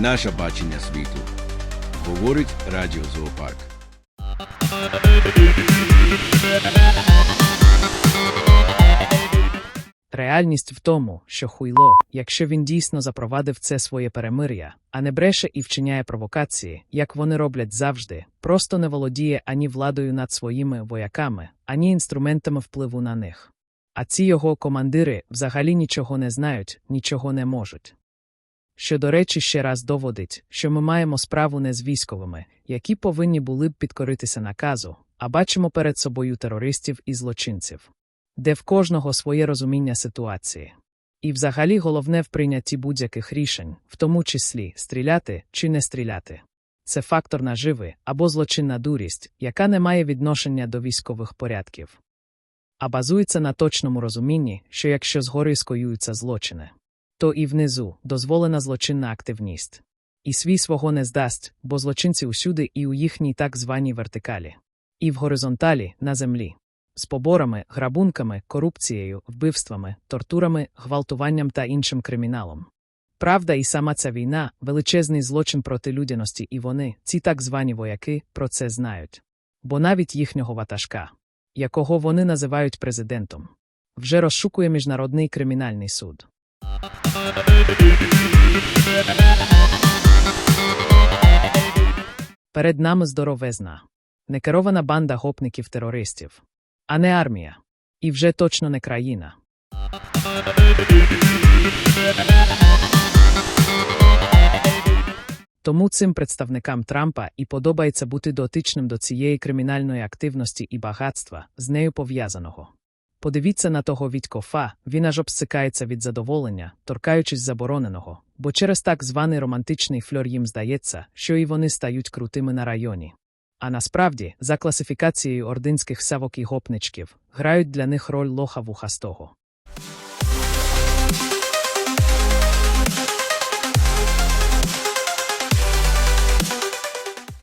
наше бачення світу. Говорить Радіо Зоопарк. Реальність в тому, що хуйло, якщо він дійсно запровадив це своє перемир'я, а не бреше і вчиняє провокації, як вони роблять завжди, просто не володіє ані владою над своїми вояками, ані інструментами впливу на них. А ці його командири взагалі нічого не знають, нічого не можуть. Що, до речі, ще раз доводить, що ми маємо справу не з військовими, які повинні були б підкоритися наказу, а бачимо перед собою терористів і злочинців де в кожного своє розуміння ситуації. І взагалі головне в прийнятті будь-яких рішень, в тому числі стріляти чи не стріляти. Це фактор наживи або злочинна дурість, яка не має відношення до військових порядків. А базується на точному розумінні, що якщо згори скоюються злочини, то і внизу дозволена злочинна активність. І свій свого не здасть, бо злочинці усюди і у їхній так званій вертикалі, і в горизонталі на землі з поборами, грабунками, корупцією, вбивствами, тортурами, гвалтуванням та іншим криміналом. Правда, і сама ця війна величезний злочин проти людяності, і вони, ці так звані вояки, про це знають. Бо навіть їхнього ватажка, якого вони називають президентом, вже розшукує Міжнародний кримінальний суд. Перед нами здоровезна, некерована банда гопників-терористів, а не армія. І вже точно не країна. Тому цим представникам Трампа і подобається бути дотичним до цієї кримінальної активності і багатства, з нею пов'язаного. Подивіться на того Відькофа, він аж обсикається від задоволення, торкаючись забороненого, бо через так званий романтичний фльор їм здається, що і вони стають крутими на районі. А насправді, за класифікацією ординських савок і гопничків, грають для них роль лоха вухастого.